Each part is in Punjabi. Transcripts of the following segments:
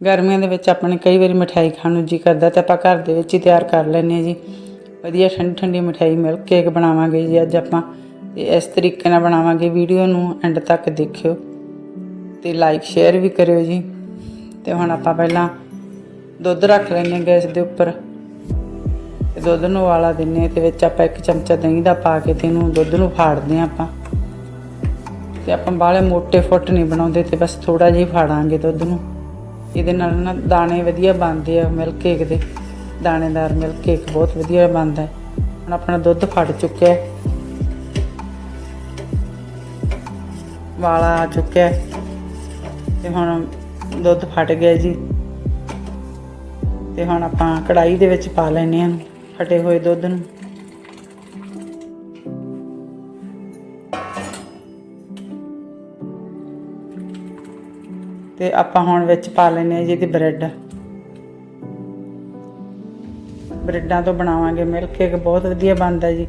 ਗਰਮੀਆਂ ਦੇ ਵਿੱਚ ਆਪਣੇ ਕਈ ਵਾਰੀ ਮਠਿਆਈ ਖਾਣ ਨੂੰ ਜੀ ਕਰਦਾ ਤੇ ਆਪਾਂ ਘਰ ਦੇ ਵਿੱਚ ਹੀ ਤਿਆਰ ਕਰ ਲੈਂਦੇ ਹਾਂ ਜੀ। ਵਧੀਆ ਠੰਡੀ ਠੰਡੀ ਮਠਿਆਈ ਮਿਲਕ ਕੇਕ ਬਣਾਵਾਂਗੇ ਜੀ ਅੱਜ ਆਪਾਂ। ਤੇ ਇਸ ਤਰੀਕੇ ਨਾਲ ਬਣਾਵਾਂਗੇ ਵੀਡੀਓ ਨੂੰ ਐਂਡ ਤੱਕ ਦੇਖਿਓ ਤੇ ਲਾਈਕ ਸ਼ੇਅਰ ਵੀ ਕਰਿਓ ਜੀ। ਤੇ ਹੁਣ ਆਪਾਂ ਪਹਿਲਾਂ ਦੁੱਧ ਰੱਖ ਲੈਂਦੇ ਹਾਂ ਗੈਸ ਦੇ ਉੱਪਰ। ਤੇ ਦੁੱਧ ਨੂੰ ਉਬਾਲਾ ਦਿੰਨੇ ਤੇ ਵਿੱਚ ਆਪਾਂ ਇੱਕ ਚਮਚਾ ਦਹੀਂ ਦਾ ਪਾ ਕੇ ਤੇ ਇਹਨੂੰ ਦੁੱਧ ਨੂੰ ਫਾੜਦੇ ਹਾਂ ਆਪਾਂ। ਤੇ ਆਪਾਂ ਬਾਹਲੇ ਮੋٹے ਫੁੱਟ ਨਹੀਂ ਬਣਾਉਂਦੇ ਤੇ ਬਸ ਥੋੜਾ ਜਿਹਾ ਫਾੜਾਂਗੇ ਦੁੱਧ ਨੂੰ। ਇਹਦੇ ਨਾਲ ਨਾ ਦਾਣੇ ਵਧੀਆ ਬਣਦੇ ਆ ਮਿਲਕ ਕੇਕ ਦੇ। ਦਾਣੇਦਾਰ ਮਿਲਕ ਕੇਕ ਬਹੁਤ ਵਧੀਆ ਬਣਦਾ ਹੁਣ ਆਪਣਾ ਦੁੱਧ ਫਟ ਚੁੱਕਿਆ ਵਾਲਾ ਆ ਚੁੱਕਿਆ ਹੈ। ਤੇ ਹੁਣ ਦੁੱਧ ਫਟ ਗਿਆ ਜੀ। ਤੇ ਹੁਣ ਆਪਾਂ ਕੜਾਈ ਦੇ ਵਿੱਚ ਪਾ ਲੈਨੇ ਆ ਫਟੇ ਹੋਏ ਦੁੱਧ ਨੂੰ। ਤੇ ਆਪਾਂ ਹੁਣ ਵਿੱਚ ਪਾ ਲੈਨੇ ਆ ਜੀ ਇਹਦੀ ਬ੍ਰੈਡ। ਬ੍ਰੈਡਾਂ ਤੋਂ ਬਣਾਵਾਂਗੇ ਮਿਲਕ ਕੇਕ ਬਹੁਤ ਵਧੀਆ ਬਣਦਾ ਜੀ।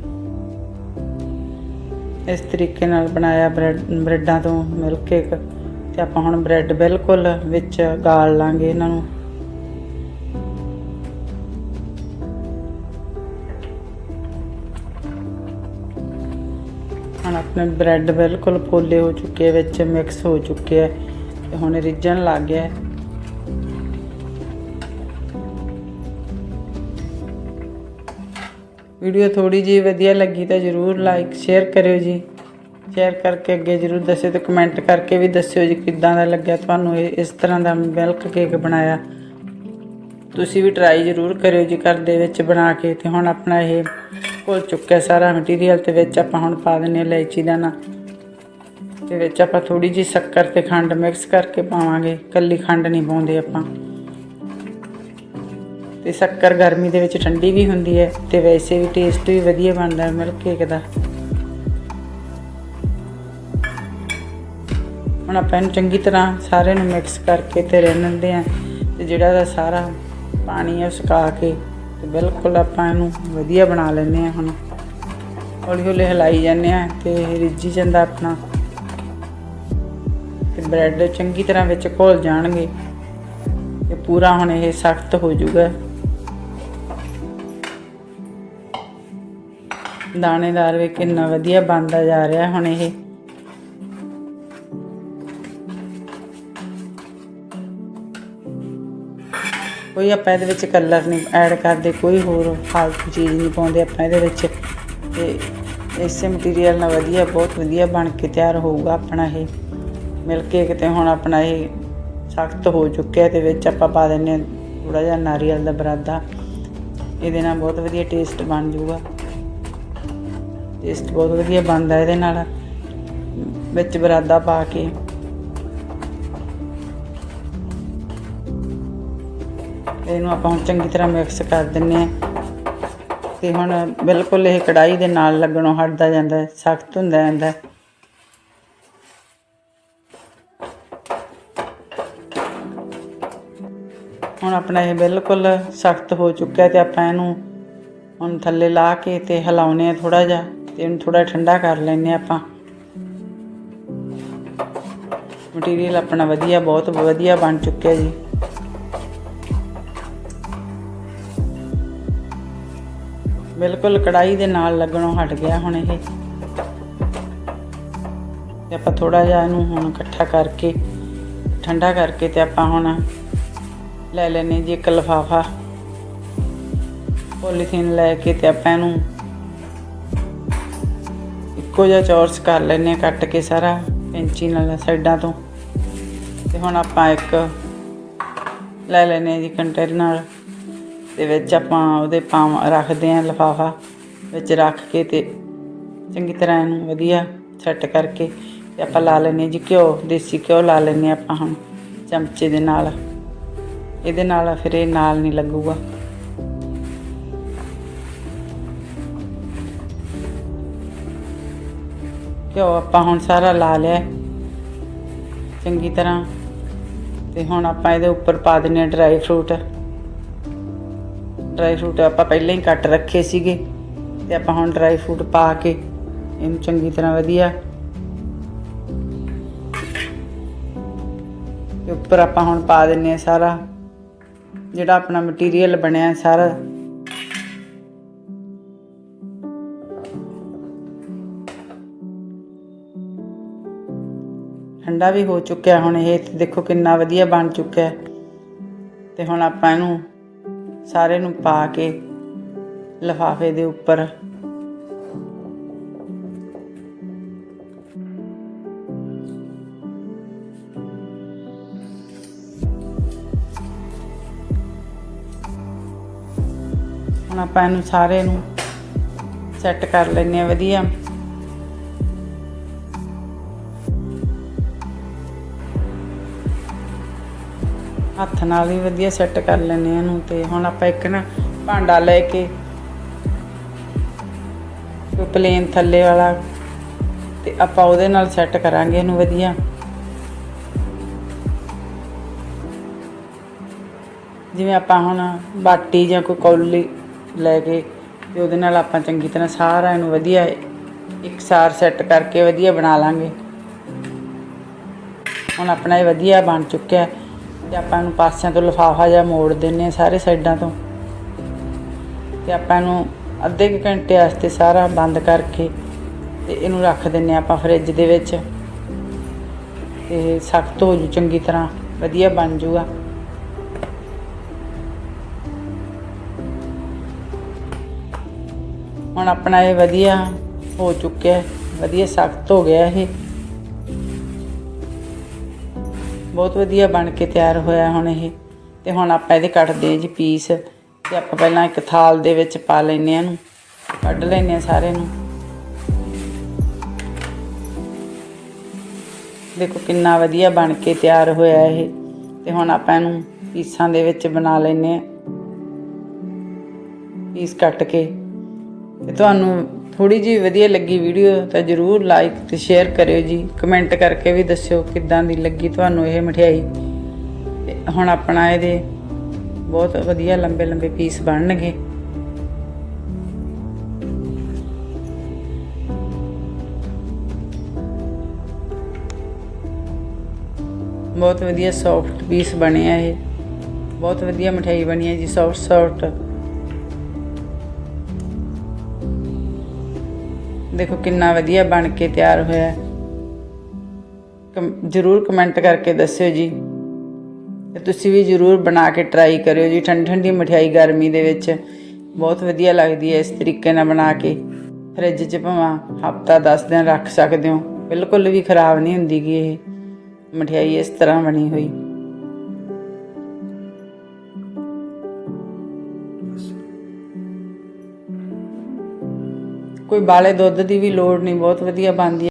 ਇਸ ਤਰੀਕੇ ਨਾਲ ਬਣਾਇਆ ਬ੍ਰੈਡ, ਬ੍ਰੈਡਾਂ ਤੋਂ ਮਿਲਕ ਕੇਕ ਤੇ ਆਪਾਂ ਹੁਣ ਬ੍ਰੈਡ ਬਿਲਕੁਲ ਵਿੱਚ ਗਾਲ ਲਾਂਗੇ ਇਹਨਾਂ ਨੂੰ। ਹੁਣ ਆਪਣੇ ਬ੍ਰੈਡ ਬਿਲਕੁਲ ਪੋਲੇ ਹੋ ਚੁੱਕੇ ਵਿੱਚ ਮਿਕਸ ਹੋ ਚੁੱਕੇ ਆ। ਹੁਣ ਇਹ ਰਿੱਝਣ ਲੱਗ ਗਿਆ। ਵੀਡੀਓ ਥੋੜੀ ਜੀ ਵਧੀਆ ਲੱਗੀ ਤਾਂ ਜਰੂਰ ਲਾਈਕ ਸ਼ੇਅਰ ਕਰਿਓ ਜੀ। ਸ਼ੇਅਰ ਕਰਕੇ ਅੱਗੇ ਜਰੂਰ ਦੱਸਿਓ ਤੇ ਕਮੈਂਟ ਕਰਕੇ ਵੀ ਦੱਸਿਓ ਜੀ ਕਿੱਦਾਂ ਦਾ ਲੱਗਿਆ ਤੁਹਾਨੂੰ ਇਹ, ਇਸ ਤਰ੍ਹਾਂ ਦਾ ਮਿਲਕ ਕੇਕ ਬਣਾਇਆ। ਤੁਸੀਂ ਵੀ ਟਰਾਈ ਜਰੂਰ ਕਰਿਓ ਜੀ ਘਰ ਦੇ ਵਿੱਚ ਬਣਾ ਕੇ ਤੇ ਹੁਣ ਆਪਣਾ ਇਹ ਘੁਲ ਚੁੱਕਿਆ ਸਾਰਾ ਮਟੀਰੀਅਲ ਤੇ ਵਿੱਚ ਆਪਾਂ ਹੁਣ ਪਾ ਦਿੰਨੇ ਹਾਂ ਇਲਾਇਚੀ ਦਾਣਾ। ਤੇ ਵਿੱਚ ਆਪਾਂ ਥੋੜੀ ਜੀ ਸ਼ੱਕਰ ਤੇ ਖੰਡ ਮਿਕਸ ਕਰਕੇ ਪਾਵਾਂਗੇ। ਕੱਲੀ ਖੰਡ ਨਹੀਂ ਪਾਉਂਦੇ ਆਪਾਂ। ਤੇ ਸ਼ੱਕਰ ਗਰਮੀ ਦੇ ਵਿੱਚ ਠੰਡੀ ਵੀ ਹੁੰਦੀ ਹੈ ਤੇ ਵੈਸੇ ਵੀ ਟੇਸਟ ਵੀ ਵਧੀਆ ਬਣਦਾ ਹੈ ਮਿਲਕ ਕੇਕ ਦਾ। ਹੁਣ ਆਪਾਂ ਇਹਨੂੰ ਚੰਗੀ ਤਰ੍ਹਾਂ ਸਾਰੇ ਨੂੰ ਮਿਕਸ ਕਰਕੇ ਤੇ ਰਹਿਣਦੇ ਆ ਤੇ ਜਿਹੜਾ ਦਾ ਸਾਰਾ ਪਾਣੀ ਹੈ ਸੁਕਾ ਕੇ ਤੇ ਬਿਲਕੁਲ ਆਪਾਂ ਇਹਨੂੰ ਵਧੀਆ ਬਣਾ ਲੈਂਦੇ ਆ ਹੁਣ। ਹੌਲੀ ਹੌਲੀ ਹਿਲਾਈ ਜਾਂਦੇ ਆ ਤੇ ਰਿੱਝੀ ਜਾਂਦਾ ਆਪਣਾ। ਤੇ ਬ੍ਰੈਡ ਚੰਗੀ ਤਰ੍ਹਾਂ ਵਿੱਚ ਘੁਲ ਜਾਣਗੇ ਤੇ ਪੂਰਾ ਹੁਣ ਇਹ ਸਖਤ ਹੋ ਜਾਊਗਾ। ਦਾਣੇਦਾਰ ਵੀ ਕਿੰਨਾ ਵਧੀਆ ਬਣਦਾ ਜਾ ਰਿਹਾ ਹੁਣ ਇਹ। ਕੋਈ ਆਪਾਂ ਇਹਦੇ ਵਿੱਚ ਕਲਰ ਨਹੀਂ ਐਡ ਕਰਦੇ, ਕੋਈ ਹੋਰ ਫਾਲਤੂ ਚੀਜ਼ ਨਹੀਂ ਪਾਉਂਦੇ ਆਪਾਂ ਇਹਦੇ ਵਿੱਚ। ਤੇ ਇਸੇ ਮਟੀਰੀਅਲ ਨਾਲ ਵਧੀਆ, ਬਹੁਤ ਵਧੀਆ ਬਣ ਕੇ ਤਿਆਰ ਹੋਊਗਾ ਆਪਣਾ ਇਹ। ਮਿਲ ਕੇ ਕਿਤੇ ਹੁਣ ਆਪਣਾ ਇਹ ਸਖਤ ਹੋ ਚੁੱਕਿਆ ਤੇ ਵਿੱਚ ਆਪਾਂ ਪਾ ਦਿੰਨੇ ਥੋੜਾ ਜਿਹਾ ਨਾਰੀਅਲ ਦਾ ਬਰਾਦਾ। ਇਹਦੇ ਨਾਲ ਬਹੁਤ ਵਧੀਆ ਟੇਸਟ ਬਣ ਜਾਊਗਾ। ਟੇਸਟ ਬਹੁਤ ਵਧੀਆ ਬਣਦਾ ਇਹਦੇ ਨਾਲ। ਵਿੱਚ ਬਰਾਦਾ ਪਾ ਕੇ। ਇਹਨੂੰ ਆਪਾਂ ਹੁਣ ਚੰਗੀ ਤਰ੍ਹਾਂ ਮਿਕਸ ਕਰ ਦਿੰਨੇ ਆ ਤੇ ਹੁਣ ਬਿਲਕੁਲ ਇਹ ਕੜਾਈ ਦੇ ਨਾਲ ਲੱਗਣੋਂ ਹਟਦਾ ਜਾਂਦਾ, ਸਖਤ ਹੁੰਦਾ ਜਾਂਦਾ। ਹੁਣ ਆਪਣਾ ਇਹ ਬਿਲਕੁਲ ਸਖਤ ਹੋ ਚੁੱਕਿਆ ਤੇ ਆਪਾਂ ਇਹਨੂੰ ਹੁਣ ਥੱਲੇ ਲਾ ਕੇ ਤੇ ਹਿਲਾਉਨੇ ਆ ਥੋੜਾ ਜਿਹਾ ਤੇ ਇਹਨੂੰ ਥੋੜਾ ਠੰਡਾ ਕਰ ਲੈਨੇ ਆਪਾਂ। ਮਟੀਰੀਅਲ ਆਪਣਾ ਵਧੀਆ, ਬਹੁਤ ਵਧੀਆ ਬਣ ਚੁੱਕਿਆ ਜੀ। ਬਿਲਕੁਲ ਕੜਾਈ ਦੇ ਨਾਲ ਲੱਗਣੋਂ ਹਟ ਗਿਆ ਹੁਣ ਇਹ। ਤੇ ਆਪਾਂ ਥੋੜਾ ਜਿਹਾ ਇਹਨੂੰ ਹੁਣ ਇਕੱਠਾ ਕਰਕੇ, ਠੰਡਾ ਕਰਕੇ ਤੇ ਆਪਾਂ ਹੁਣ ਲੈ ਲੈਨੇ ਜੀ ਇੱਕ ਲਫਾਫਾ। ਪੋਲੀਥੀਨ ਲੈ ਕੇ ਤੇ ਆਪਾਂ ਇਹਨੂੰ ਇੱਕੋ ਜਿਹਾ ਚੌਰਸ ਕਰ ਲੈਨੇ ਕੱਟ ਕੇ ਸਾਰਾ ਇੰਚੀ ਨਾਲ ਸਾਈਡਾਂ ਤੋਂ। ਤੇ ਹੁਣ ਆਪਾਂ ਇੱਕ ਲੈ ਲੈਨੇ ਜੀ ਕੰਟੇਨਰ ਤੇ ਵਿੱਚ ਆਪਾਂ ਉਹਦੇ ਪਾਮ ਰੱਖਦੇ ਆਂ ਲਫਾਫਾ, ਵਿੱਚ ਰੱਖ ਕੇ ਤੇ ਚੰਗੀ ਤਰ੍ਹਾਂ ਇਹਨੂੰ ਵਧੀਆ ਸੈੱਟ ਕਰਕੇ ਤੇ ਆਪਾਂ ਲਾ ਲੈਨੇ ਜੀ ਘਿਓ, ਦੇਸੀ ਘਿਓ ਲਾ ਲੈਨੇ ਆਪਾਂ ਹੁਣ ਚਮਚੇ ਦੇ ਨਾਲ। ਇਹਦੇ ਨਾਲ ਫਿਰ ਇਹ ਨਾਲ ਨਹੀਂ ਲੱਗੂਗਾ। ਘਿਓ ਆਪਾਂ ਹੁਣ ਸਾਰਾ ਲਾ ਲਿਆ ਚੰਗੀ ਤਰ੍ਹਾਂ। ਤੇ ਹੁਣ ਆਪਾਂ ਇਹਦੇ ਉੱਪਰ ਪਾ ਦਿੰਨੇ ਆ ਡਰਾਈ ਫਰੂਟ ਡਰਾਈ ਫਰੂਟ ਆਪਾਂ ਪਹਿਲਾਂ ਹੀ ਕੱਟ ਰੱਖੇ ਸੀਗੇ। ਤੇ ਆਪਾਂ ਹੁਣ ਡਰਾਈ ਫਰੂਟ ਪਾ ਕੇ ਇਹਨੂੰ ਚੰਗੀ ਤਰ੍ਹਾਂ ਵਧੀਆ। ਤੇ ਉੱਪਰ ਉੱਪਰ ਆਪਾਂ ਹੁਣ ਪਾ ਦਿੰਨੇ ਆ ਸਾਰਾ। ਜਿਹੜਾ ਆਪਣਾ ਮਟੀਰੀਅਲ ਬਣਿਆ ਸਾਰਾ ਠੰਡਾ ਵੀ ਹੋ ਚੁੱਕਿਆ ਹੁਣ ਇਹ ਦੇਖੋ ਕਿੰਨਾ ਵਧੀਆ ਬਣ ਚੁੱਕਿਆ ਹੈ। ਤੇ ਹੁਣ ਆਪਾਂ ਇਹਨੂੰ ਸਾਰੇ ਨੂੰ ਪਾ ਕੇ ਲਫਾਫੇ ਦੇ ਉੱਪਰ ਆਪਾਂ ਇਹਨੂੰ ਸਾਰੇ ਨੂੰ ਸੈੱਟ ਕਰ ਲੈਂਦੇ ਆ ਵਧੀਆ। ਹੱਥ ਨਾਲ ਵੀ ਵਧੀਆ ਸੈੱਟ ਕਰ ਲੈਂਦੇ ਆ ਇਹਨੂੰ ਤੇ ਹੁਣ ਆਪਾਂ ਇੱਕ ਨਾ ਭਾਂਡਾ ਲੈ ਕੇ ਕੋਈ ਪਲੇਨ ਥੱਲੇ ਵਾਲਾ ਤੇ ਆਪਾਂ ਉਹਦੇ ਨਾਲ ਸੈੱਟ ਕਰਾਂਗੇ ਇਹਨੂੰ ਵਧੀਆ। ਜਿਵੇਂ ਆਪਾਂ ਹੁਣ ਬਾਟੀ ਜਾਂ ਕੋਈ ਕੌਲੀ ਲੈ ਕੇ ਤੇ ਉਹਦੇ ਨਾਲ ਆਪਾਂ ਚੰਗੀ ਤਰ੍ਹਾਂ ਸਾਰਾ ਇਹਨੂੰ ਵਧੀਆ ਇਕਸਾਰ ਸੈੱਟ ਕਰਕੇ ਵਧੀਆ ਬਣਾ ਲਾਂਗੇ। ਹੁਣ ਆਪਣਾ ਇਹ ਵਧੀਆ ਬਣ ਚੁੱਕਿਆ ਤੇ ਆਪਾਂ ਇਹਨੂੰ ਪਾਸਿਆਂ ਤੋਂ ਲਿਫਾਫਾ ਜਿਹਾ ਮੋੜ ਦਿੰਨੇ ਆ ਸਾਰੇ ਸਾਈਡਾਂ ਤੋਂ। ਤੇ ਆਪਾਂ ਇਹਨੂੰ ਅੱਧੇ ਕੁ ਘੰਟੇ ਵਾਸਤੇ ਸਾਰਾ ਬੰਦ ਕਰਕੇ ਤੇ ਇਹਨੂੰ ਰੱਖ ਦਿੰਨੇ ਆ ਆਪਾਂ ਫ੍ਰਿਜ ਦੇ ਵਿੱਚ। ਤੇ ਸਖਤ ਹੋ ਜੂ ਚੰਗੀ ਤਰ੍ਹਾਂ, ਵਧੀਆ ਬਣ ਜੂਗਾ। ਹੁਣ ਆਪਣਾ ਇਹ ਵਧੀਆ ਹੋ ਚੁੱਕਿਆ ਹੈ, ਵਧੀਆ ਸਖਤ ਹੋ ਗਿਆ ਇਹ। ਬਹੁਤ ਵਧੀਆ ਬਣ ਕੇ ਤਿਆਰ ਹੋਇਆ ਹੁਣ ਇਹ। ਤੇ ਹੁਣ ਆਪਾਂ ਇਹਦੇ ਕੱਟਦੇ ਹਾਂ ਜੀ ਪੀਸ। ਤੇ ਆਪਾਂ ਪਹਿਲਾਂ ਇੱਕ ਥਾਲ ਦੇ ਵਿੱਚ ਪਾ ਲੈਨੇ ਆ ਇਹਨੂੰ, ਕੱਢ ਲੈਨੇ ਆ ਸਾਰੇ ਨੂੰ। ਦੇਖੋ ਕਿੰਨਾ ਵਧੀਆ ਬਣ ਕੇ ਤਿਆਰ ਹੋਇਆ ਇਹ। ਤੇ ਹੁਣ ਆਪਾਂ ਇਹਨੂੰ ਪੀਸਾਂ ਦੇ ਵਿੱਚ ਬਣਾ ਲੈਨੇ ਆ ਪੀਸ ਕੱਟ ਕੇ। ਤੇ ਤੁਹਾਨੂੰ ਥੋੜੀ ਜਿਹੀ ਵਧੀਆ ਲੱਗੀ ਵੀਡੀਓ, ਤਾਂ ਜਰੂਰ ਲਾਈਕ ਤੇ ਸ਼ੇਅਰ ਕਰਿਓ ਜੀ। ਕਮੈਂਟ ਕਰਕੇ ਵੀ ਦੱਸਿਓ ਕਿੱਦਾਂ ਦੀ ਲੱਗੀ ਤੁਹਾਨੂੰ ਇਹ ਮਠਿਆਈ। ਤੇ ਹੁਣ ਆਪਣਾ ਇਹਦੇ ਬਹੁਤ ਵਧੀਆ ਲੰਬੇ ਲੰਬੇ ਪੀਸ ਬਣਨਗੇ। ਬਹੁਤ ਵਧੀਆ ਸੌਫਟ ਪੀਸ ਬਣਿਆ ਇਹ। ਬਹੁਤ ਵਧੀਆ ਮਠਿਆਈ ਬਣੀ ਹੈ ਜੀ ਸੌਫਟ ਸੌਫਟ ਦੇਖੋ ਕਿੰਨਾ ਵਧੀਆ ਬਣ ਕੇ ਤਿਆਰ ਹੋਇਆ ਕਮ- ਜਰੂਰ ਕਮੈਂਟ ਕਰਕੇ ਦੱਸਿਓ ਜੀ। ਤੇ ਤੁਸੀਂ ਵੀ ਜਰੂਰ ਬਣਾ ਕੇ ਟਰਾਈ ਕਰਿਓ ਜੀ। ਠੰਡੀ ਠੰਡੀ ਮਠਿਆਈ ਗਰਮੀ ਦੇ ਵਿੱਚ ਬਹੁਤ ਵਧੀਆ ਲੱਗਦੀ ਹੈ ਇਸ ਤਰੀਕੇ ਨਾਲ ਬਣਾ ਕੇ। ਫ੍ਰਿਜ 'ਚ ਭਾਵੇਂ ਹਫਤਾ 10 ਦਿਨ ਰੱਖ ਸਕਦੇ ਹੋ। ਬਿਲਕੁਲ ਵੀ ਖਰਾਬ ਨਹੀਂ ਹੁੰਦੀ ਗੀ ਇਹ। ਮਠਿਆਈ ਇਸ ਤਰ੍ਹਾਂ ਬਣੀ ਹੋਈ। ਕੋਈ ਬਾਲੇ ਦੁੱਧ ਦੀ ਵੀ ਲੋੜ ਨਹੀਂ ਬਹੁਤ ਵਧੀਆ ਬਣਦੀ